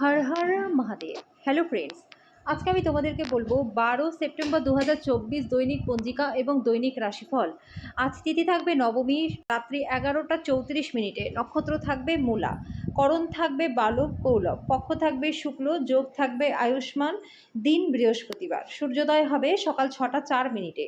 হর Har Mahadev. Hello friends আজকে আমি তোমাদেরকে বলব বারো সেপ্টেম্বর দু হাজার চব্বিশ দৈনিক পঞ্জিকা এবং দৈনিক রাশিফল। আজ তিথি থাকবে নবমী রাত্রি এগারোটা চৌত্রিশ মিনিটে, নক্ষত্র থাকবে মূলা। করণ থাকবে বালব কৌলভ পক্ষ থাকবে শুক্ল, যোগ থাকবে আয়ুষ্মান, দিন বৃহস্পতিবার। সূর্যোদয় হবে সকাল ছটা চার মিনিটে,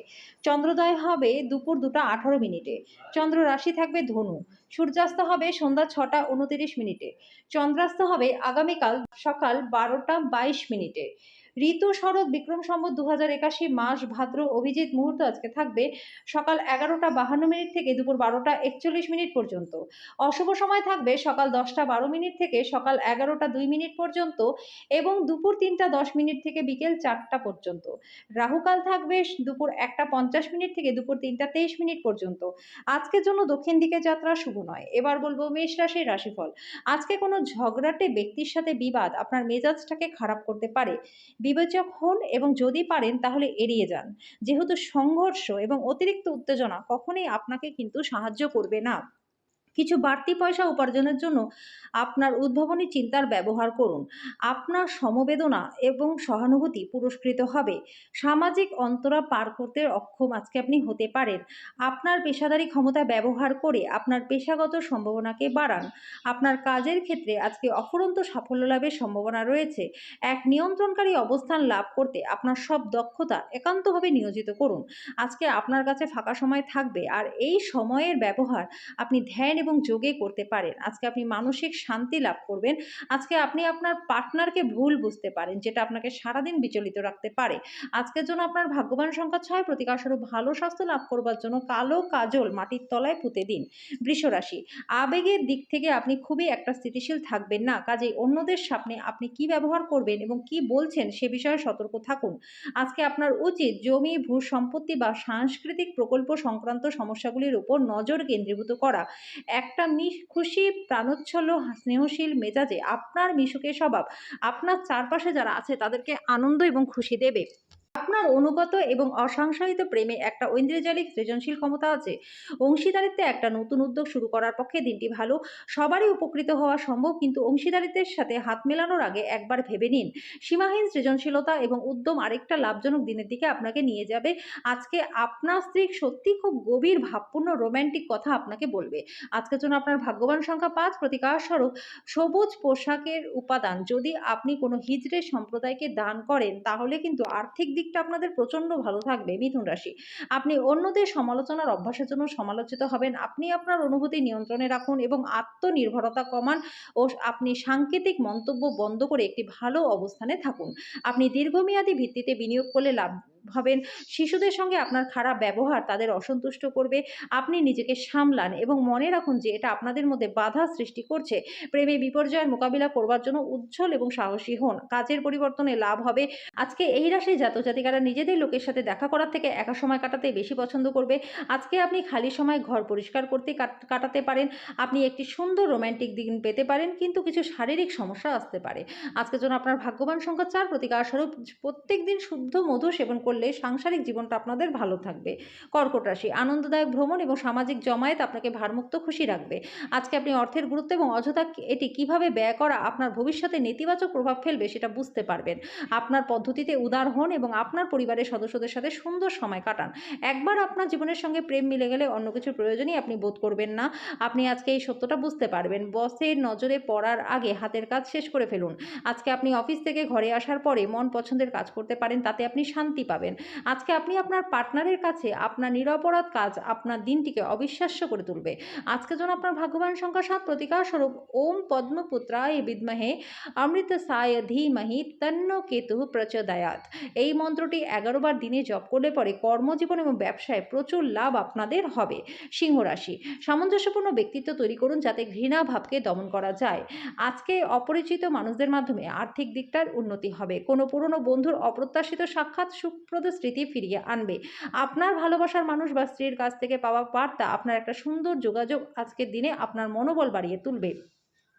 চন্দ্রোদয় হবে দুপুর দুটা আঠারো মিনিটে, চন্দ্র রাশি থাকবে ধনু, সূর্যাস্ত হবে সন্ধ্যা ছটা উনতিরিশ মিনিটে, চন্দ্রাস্ত হবে আগামীকাল সকাল বারোটা বাইশ মিনিটে ঋতু শরৎ বিক্রম সম্বত দু হাজার একাশি মাস ভাদ্র অভিজিৎ মুহূর্ত আজকে থাকবে সকাল এগারোটা বাহান্ন মিনিট থেকে দুপুর বারোটা একচল্লিশ মিনিট পর্যন্ত। অশুভ সময় থাকবে সকাল দশটা বারো মিনিট থেকে সকাল এগারোটা দুই মিনিট পর্যন্ত এবং দুপুর তিনটা দশ মিনিট থেকে বিকেল চারটা পর্যন্ত। রাহুকাল থাকবে দুপুর একটা পঞ্চাশ মিনিট থেকে দুপুর তিনটা তেইশ মিনিট পর্যন্ত। আজকের জন্য দক্ষিণ দিকে যাত্রা শুভ নয়। এবার বলব মেষ রাশির রাশিফল। আজকে কোনো ঝগড়াটে ব্যক্তির সাথে বিবাদ আপনার মেজাজটাকে খারাপ করতে পারে। বিবেচক হন এবং যদি পারেন তাহলে এড়িয়ে যান। যেহেতু সংঘর্ষ এবং অতিরিক্ত উত্তেজনা কখনোই আপনাকে কিন্তু সাহায্য করবে না। কিছু বাড়তি পয়সা উপার্জনের জন্য আপনার উদ্ভাবনী চিন্তার ব্যবহার করুন। আপনার সমবেদনা এবং সহানুভূতি পুরস্কৃত হবে। সামাজিক অন্তরা পার করতে অক্ষম আজকে আপনি হতে পারেন। আপনার পেশাদারি ক্ষমতা ব্যবহার করে আপনার পেশাগত সম্ভাবনাকে বাড়ান। আপনার কাজের ক্ষেত্রে আজকে অফুরন্ত সাফল্য লাভের সম্ভাবনা রয়েছে। এক নিয়ন্ত্রণকারী অবস্থান লাভ করতে আপনার সব দক্ষতা একান্তভাবে নিয়োজিত করুন। আজকে আপনার কাছে ফাঁকা সময় থাকবে আর এই সময়ের ব্যবহার আপনি ধ্যান যোগে করতে পারেন। আজকে আপনি মানসিক শান্তি লাভ করবেন। আজকে আপনি আপনার পার্টনারকে ভুল বুঝতে পারেন, যেটা আপনাকে সারাদিন বিচলিত রাখতে পারে। আজকের জন্য আপনার ভাগ্যবান সংখ্যা ছয়, প্রতিকারস্বরূপ ভালো স্বাস্থ্য লাভ করবার জন্য কালো কাজল মাটির তলায় পুঁতে দিন। বৃষরাশি আবেগের দিক থেকে আপনি খুবই একটা স্থিতিশীল থাকবেন না। কাজেই অন্যদের সামনে আপনি কি ব্যবহার করবেন এবং কি বলছেন সে বিষয়ে সতর্ক থাকুন। আজকে আপনার উচিত জমি ভূ সম্পত্তি বা সাংস্কৃতিক প্রকল্প সংক্রান্ত সমস্যাগুলির উপর নজর কেন্দ্রীভূত করা। একটা মিশ খুশি, প্রাণোচ্ছল, স্নেহশীল মেজাজে আপনার মিশুকে স্বভাব, আপনার চারপাশে যারা আছে তাদেরকে আনন্দ এবং খুশি দেবে। আপনার অনুগত এবং অসংশয়িত প্রেমে একটা ঐন্দ্রজালিক সৃজনশীল ক্ষমতা আছে। অংশীদারিত্বে একটা নতুন উদ্যোগ শুরু করার পক্ষে দিনটি ভালো। সবারই উপকৃত হওয়া সম্ভব, কিন্তু অংশীদারিত্বের সাথে হাত মেলানোর আগে একবার ভেবে নিন। সীমাহীন সৃজনশীলতা এবং উদ্যম আরেকটা লাভজনক দিনের দিকে আপনাকে নিয়ে যাবে। আজকে আপনার স্ত্রী সত্যি খুব গভীর, ভাবপূর্ণ, রোম্যান্টিক কথা আপনাকে বলবে। আজকের জন্য আপনার ভাগ্যবান সংখ্যা পাঁচ। প্রতিকার স্বরূপ সবুজ পোশাকের উপাদান। যদি আপনি কোনো হিজড়ে সম্প্রদায়কে দান করেন, তাহলে কিন্তু আর্থিক দিকটা আপনাদের প্রচণ্ড ভালো থাকবে মিথুন রাশি। আপনি অন্যদের সমালোচনার অভ্যাসের জন্য সমালোচিত হবেন, আপনি আপনার অনুভূতি নিয়ন্ত্রণে রাখুন এবং আত্মনির্ভরতা কমান ও আপনি সাংকেতিক মন্তব্য বন্ধ করে একটি ভালো অবস্থানে থাকুন। আপনি দীর্ঘমেয়াদী ভিত্তিতে বিনিয়োগ করলে লাভ হবেন শিশুদের সঙ্গে আপনার খারাপ ব্যবহার তাদের অসন্তুষ্ট করবে, আপনি নিজেকে সামলান এবং মনে রাখুন যে এটা আপনাদের মধ্যে বাধা সৃষ্টি করছে। প্রেমে বিপর্যয়ের মোকাবিলা করবার জন্য উজ্জ্বল এবং সাহসী হন। কাজের পরিবর্তনে লাভ হবে। আজকে এই রাশি জাতজাতিকারা নিজেদের লোকের সাথে দেখা করার থেকে একা সময় কাটাতে বেশি পছন্দ করবে। আজকে আপনি খালি সময় ঘর পরিষ্কার করতে কাটাতে পারেন। আপনি একটি সুন্দর রোম্যান্টিক দিন পেতে পারেন, কিন্তু কিছু শারীরিক সমস্যা আসতে পারে। আজকের জন্য আপনার ভাগ্যবান সংখ্যা চার প্রতিকার স্বরূপ। প্রত্যেক দিন শুদ্ধ মধু সেবন করলে সাংসারিক জীবনটা আপনাদের ভালো থাকবে। কর্কট রাশি, আনন্দদায়ক ভ্রমণ এবং সামাজিক জমায়েত আপনাকে ভারমুক্ত খুশি রাখবে। আজকে আপনি অর্থের গুরুত্ব এবং অযথা এটি কীভাবে ব্যয় করা আপনার ভবিষ্যতে নেতিবাচক প্রভাব ফেলবে সেটা বুঝতে পারবেন। আপনার পদ্ধতিতে উদার হন এবং আপনার পরিবারের সদস্যদের সাথে সুন্দর সময় কাটান। একবার আপনার জীবনের সঙ্গে প্রেম মিলে গেলে অন্য কিছুর প্রয়োজনই আপনি বোধ করবেন না। আপনি আজকে এই সত্যটা বুঝতে পারবেন। বসের নজরে পড়ার আগে হাতের কাজ শেষ করে ফেলুন। আজকে আপনি অফিস থেকে ঘরে আসার পরে মন পছন্দের কাজ করতে পারেন, তাতে আপনি শান্তি পাবেন। আজকে আপনি আপনার পার্টনারের কাছে আপনার নিরপরাধ কাজ আপনার দিনটিকে অবিশ্বাস্য করে তুলবে। আজকে যেন আপনার ভাগ্যবান সংখ্যা সাত প্রতিকার স্বরূপ ওম পদ্মপুত্রায় বিদ্মহে অমৃত সায় ধীমহি তন্ন কেতু প্রচোদয়াত এই মন্ত্রটি এগারো বার দিনে জপ করলে পরে কর্মজীবন এবং ব্যবসায় প্রচুর লাভ আপনাদের হবে। সিংহ রাশি, সামঞ্জস্যপূর্ণ ব্যক্তিত্ব তৈরি করুন যাতে ঘৃণা ভাবকে দমন করা যায়। আজকে অপরিচিত মানুষদের মাধ্যমে আর্থিক দিকটার উন্নতি হবে। কোনো পুরনো বন্ধুর অপ্রত্যাশিত সাক্ষাৎ সুপ্রদ স্মৃতি ফিরিয়ে আনবে। আপনার ভালোবাসার মানুষ বা স্ত্রীর কাছ থেকে পাওয়া বার্তা আপনার একটা সুন্দর যোগাযোগ আজকের দিনে আপনার মনোবল বাড়িয়ে তুলবে।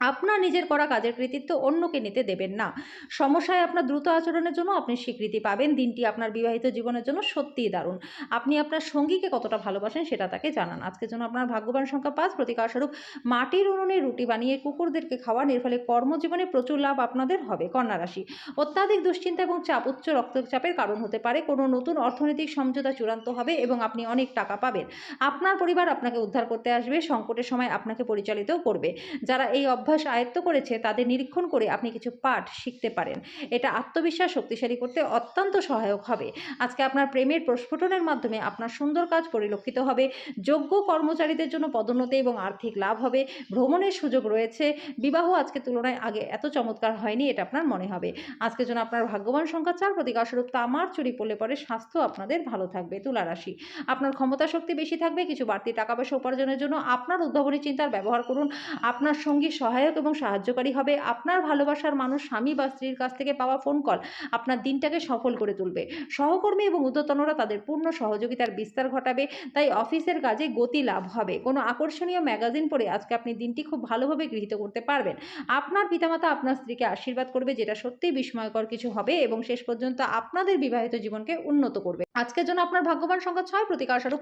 আপনার নিজের করা কাজের কৃতিত্ব অন্যকে নিতে দেবেন না। সমস্যায় আপনার দ্রুত আচরণের জন্য আপনি স্বীকৃতি পাবেন। দিনটি আপনার বিবাহিত জীবনের জন্য সত্যিই দারুণ। আপনি আপনার সঙ্গীকে কতটা ভালোবাসেন সেটা তাকে জানান। আজকের জন্য আপনার ভাগ্যবান সংখ্যা পাঁচ। প্রতিকারস্বরূপ মাটির উনুনে রুটি বানিয়ে কুকুরদেরকে খাওয়ান। এর ফলে কর্মজীবনে প্রচুর লাভ আপনাদের হবে কন্যা রাশি। অত্যাধিক দুশ্চিন্তা এবং চাপ, উচ্চ রক্তচাপের কারণ হতে পারে। কোনো নতুন অর্থনৈতিক সমঝোতা চূড়ান্ত হবে এবং আপনি অনেক টাকা পাবেন। আপনার পরিবার আপনাকে উদ্ধার করতে আসবে। সংকটের সময় আপনাকে পরিচালিতও করবে। যারা এই অভ্যাস আয়ত্ত করেছে, তাদের নিরীক্ষণ করে আপনি কিছু পাঠ শিখতে পারেন। এটা আত্মবিশ্বাস শক্তিশালী করতে অত্যন্ত সহায়ক হবে। আজকে আপনার প্রেমের প্রস্ফুটনের মাধ্যমে আপনার সুন্দর কাজ পরিলক্ষিত হবে। যোগ্য কর্মচারীদের জন্য পদোন্নতি এবং আর্থিক লাভ হবে। ভ্রমণের সুযোগ রয়েছে। বিবাহ আজকে তুলনায় আগে এত চমৎকার হয়নি, এটা আপনার মনে হবে। আজকের জন্য আপনার ভাগ্যবান সংখ্যা চার প্রতিকারস্বরূপ তামার চুরি পড়লে পরে স্বাস্থ্য আপনাদের ভালো থাকবে তুলা রাশি আপনার ক্ষমতা শক্তি বেশি থাকবে, কিছু বাড়তি টাকা পয়সা উপার্জনের জন্য আপনার উদ্ভাবনী চিন্তার ব্যবহার করুন। আপনার সঙ্গী সহায়ক এবং সাহায্যকারী হবে। আপনার ভালোবাসার মানুষ স্বামী বা স্ত্রীর কাছ থেকে পাওয়া ফোন কল আপনার দিনটাকে সফল করে তুলবে। সহকর্মী এবং উদ্যতনরা তাদের পূর্ণ সহযোগিতার বিস্তার ঘটাবে, তাই অফিসের কাজে গতি লাভ হবে। কোনো আকর্ষণীয় ম্যাগাজিন পড়ে আজকে আপনি দিনটি খুব ভালোভাবে গৃহীত করতে পারবেন। আপনার পিতামাতা আপনার স্ত্রীকে আশীর্বাদ করবে, যেটা সত্যিই বিস্ময়কর কিছু হবে এবং শেষ পর্যন্ত আপনাদের বিবাহিত জীবনকে উন্নত করবে। আজকের জন্য আপনার ভাগ্যবান সংখ্যা ছয়। প্রতিকার স্বরূপ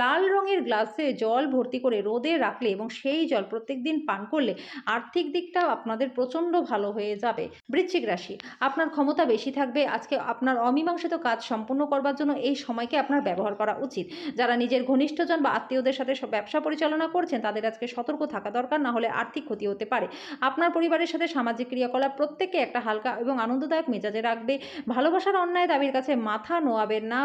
লাল রঙের গ্লাসে জল ভর্তি করে রোদে রাখলে এবং সেই জল প্রত্যেক দিন পান করলে আর্থিক দিকটাও আপনাদের প্রচণ্ড ভালো হয়ে যাবে। বৃশ্চিক রাশি, আপনার ক্ষমতা বেশি থাকবে, আজকে আপনার অমীমাংসিত কাজ সম্পূর্ণ করবার জন্য এই সময়কে আপনার ব্যবহার করা উচিত। যারা নিজের ঘনিষ্ঠজন বা আত্মীয়দের সাথে ব্যবসা পরিচালনা করছেন, তাদের আজকে সতর্ক থাকা দরকার, না হলে আর্থিক ক্ষতি হতে পারে। আপনার পরিবারের সাথে সামাজিক ক্রিয়াকলাপ প্রত্যেককে একটা হালকা এবং আনন্দদায়ক মেজাজে রাখবে। ভালোবাসার অন্যায় দাবির কাছে মাথা নোয়াবেন না।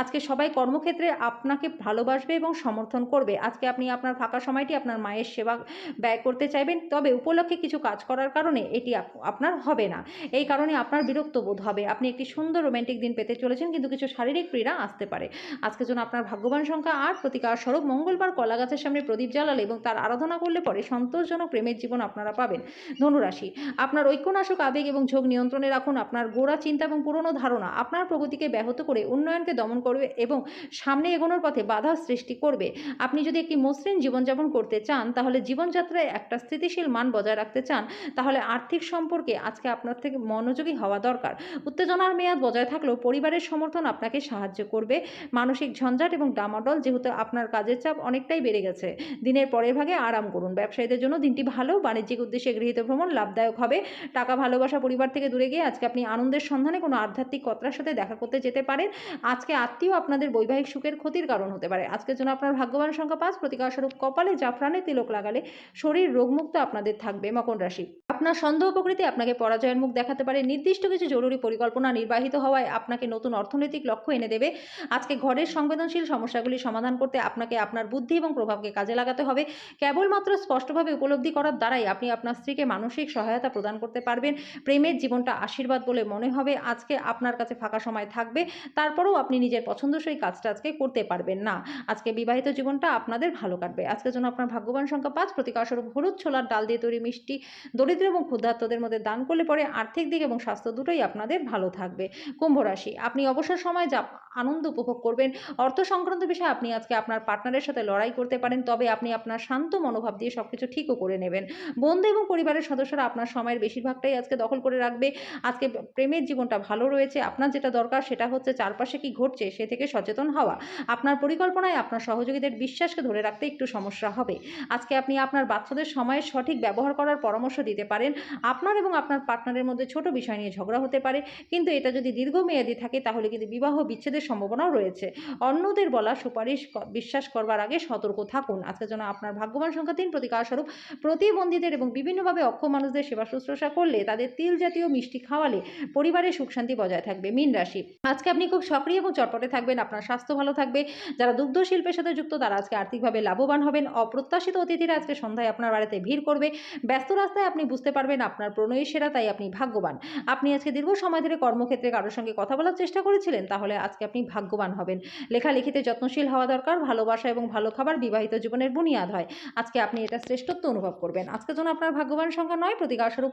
আজকে সবাই কর্মক্ষেত্রে আপনাকে ভালোবাসবে এবং সমর্থন করবে। আজকে আপনি আপনার ফাঁকা সময়টি আপনার মায়ের সেবা ব্যয় করতে চাইবেন। তবে উপলক্ষে কিছু কাজ করার কারণে এটি আপ- আপনার হবে না। এই কারণে আপনার বিরক্ত বোধ হবে। আপনি একটি সুন্দর রোমান্টিক দিন পেতে চলেছেন, কিন্তু কিছু শারীরিক পীড়া আসতে পারে। আজকের জন্য আপনার ভাগ্যবান সংখ্যা আট, প্রতিকার স্বরূপ মঙ্গলবার কলা গাছের সামনে প্রদীপ জ্বালালে এবং তার আরাধনা করলে পরে সন্তোষজনক প্রেমের জীবন আপনারা পাবেন। ধনুরাশি, আপনার ঐক্যনাশক আবেগ এবং ঝোঁক নিয়ন্ত্রণে রাখুন। আপনার গোড়া চিন্তা এবং পুরনো ধারণা আপনার প্রগতিকে ব্যাহত করে, উন্নয়নকে দমন করবে এবং সামনে এগোনোর পথে বাধা সৃষ্টি করবে। আপনি যদি একটি মসৃণ জীবনযাপন করতে চান, তাহলে জীবনযাত্রায় একটা স্থিতিশীল মান বজায় রাখতে চান, তাহলে আর্থিক সম্পর্কে আজকে আপনার থেকে মনোযোগী হওয়া দরকার। উত্তেজনার মেয়াদ বজায় থাকলেও পরিবারের সমর্থন আপনাকে সাহায্য করবে। মানসিক ঝঞ্ঝাট এবং ডামাডল যেহেতু আপনার কাজের চাপ অনেকটাই বেড়ে গেছে। দিনের পরের ভাগে আরাম করুন। ব্যবসায়ীদের জন্য দিনটি ভালো, বাণিজ্যিক উদ্দেশ্যে গৃহীত ভ্রমণ লাভদায়ক হবে। টাকা ভালোবাসা পরিবার থেকে দূরে গিয়ে আজকে আপনি আনন্দের সন্ধানে কোনো আধ্যাত্মিক কতরার সাথে দেখা করতে যেতে পারেন। আজকে আত্মীয় আপনাদের বৈবাহিক সুখের ক্ষতির কারণ হতে পারে। আজকের জন্য আপনার ভাগ্যবান সংখ্যা পাঁচ। প্রতিকারস্বরূপ কপালে জাফরানে তিলক লাগালে শরীর রোগমুক্ত আপনাদের থাকবে মকর রাশি। আপনার সন্দেহ প্রকৃতি আপনাকে পরাজয়ের মুখ দেখাতে পারে। নির্দিষ্ট কিছু জরুরি পরিকল্পনা নির্বাহিত হওয়ায় আপনাকে নতুন অর্থনৈতিক লক্ষ্য এনে দেবে। আজকে ঘরের সংবেদনশীল সমস্যাগুলি সমাধান করতে আপনাকে আপনার বুদ্ধি এবং প্রভাবকে কাজে লাগাতে হবে। কেবলমাত্র স্পষ্টভাবে উপলব্ধি করার দ্বারাই আপনি আপনার স্ত্রীকে মানসিক সহায়তা প্রদান করতে পারবেন। প্রেমের জীবনটা আশীর্বাদ বলে মনে হবে। আজকে আপনার কাছে ফাঁকা সময় থাকবে। তারপরেও আপনি নিজের পছন্দসই কাজটা আজকে করতে পারবেন না। আজকে বিবাহিত জীবনটা আপনাদের ভালো কাটবে। আজকের জন্য আপনার ভাগ্যবান সংখ্যা পাঁচ প্রতিকারস্বরূপ হলুদ, ছোলার ডাল দিয়ে তৈরি মিষ্টি, দরিদ্র এবং ক্ষুদ্রাত্মদের মধ্যে দান করলে পরে আর্থিক দিক এবং স্বাস্থ্য দুটোই আপনাদের ভালো থাকবে। কুম্ভ রাশি, আপনি অবসর সময় যা আনন্দ উপভোগ করবেন, অর্থ সংক্রান্ত বিষয়ে আপনি আজকে আপনার পার্টনারের সাথে লড়াই করতে পারেন, তবে আপনি আপনার শান্ত মনোভাব দিয়ে সব কিছু ঠিকও করে নেবেন। বন্ধু এবং পরিবারের সদস্যরা আপনার সময়ের বেশিরভাগটাই আজকে দখল করে রাখবে। আজকে প্রেমের জীবনটা ভালো রয়েছে, আপনার যেটা দরকার সেটা হচ্ছে চারপাশে কি ঘটছে সে থেকে সচেতন হওয়া। আপনার পরিকল্পনায় আপনার সহযোগীদের বিশ্বাসকে ধরে রাখতে একটু সমস্যা হবে। আজকে আপনি আপনার বাচ্চাদের সময়ের সঠিক ব্যবহার করার পরামর্শ দিতে পারেন। আপনার এবং আপনার পার্টনারের মধ্যে ছোট বিষয় নিয়ে ঝগড়া হতে পারে। কিন্তু এটা যদি দীর্ঘমেয়াদী থাকে, তাহলে কিন্তু বিবাহ বিচ্ছেদের সম্ভাবনাও রয়েছে। অন্যদের বলা সুপারিশ বিশ্বাস করবার আগে সতর্ক থাকুন। আজকের জন্য আপনার ভাগ্যবান সংখ্যা তিন প্রতিকারস্বরূপ প্রতিবন্ধীদের এবং বিভিন্নভাবে অক্ষম মানুষদের সেবা শুশ্রূষা করলে তাদের তিল জাতীয় মিষ্টি খাওয়ালে পরিবারের সুখ শান্তি বজায় থাকবে। মীন রাশি, আজকে আপনি খুব সক্রিয় এবং চটপটে থাকবেন। আপনার স্বাস্থ্য ভালো থাকবে। যারা দুগ্ধ শিল্পের সাথে যুক্ত, তারা আজকে আর্থিকভাবে লাভবান হবেন। অপ্রত্যাশিত অতিথিরা আজকে সন্ধ্যায় আপনার বাড়িতে ভিড় করবে। ব্যস্ত রাস্তায় আপনি বুঝতে পারবেন আপনার প্রণয়ী সেরা, তাই আপনি ভাগ্যবান। আপনি আজকে দীর্ঘ সময় ধরে কর্মক্ষেত্রে কারোর সঙ্গে কথা বলার চেষ্টা করেছিলেন, তাহলে আজকে আপনি ভাগ্যবান হবেন। লেখালেখিতে যত্নশীল হওয়া দরকার, ভালোবাসা এবং ভালো খাবার বিবাহিত জীবনের বুনিয়াদ হয়। আজকে আপনি এটা শ্রেষ্ঠত্ব অনুভব করবেন। আজকের জন্য আপনার ভাগ্যবান সংখ্যা নয়, প্রতিকারস্বরূপ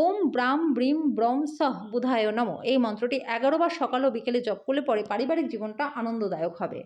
ওম ব্রাম ব্রিম ব্রম সহ বুধায় নম। এই মন্ত্রটি এগারো বার সকাল ও বিকেলে জপ করলে পরে পারিবারিক জীবনটা আনন্দদায়ক হবে।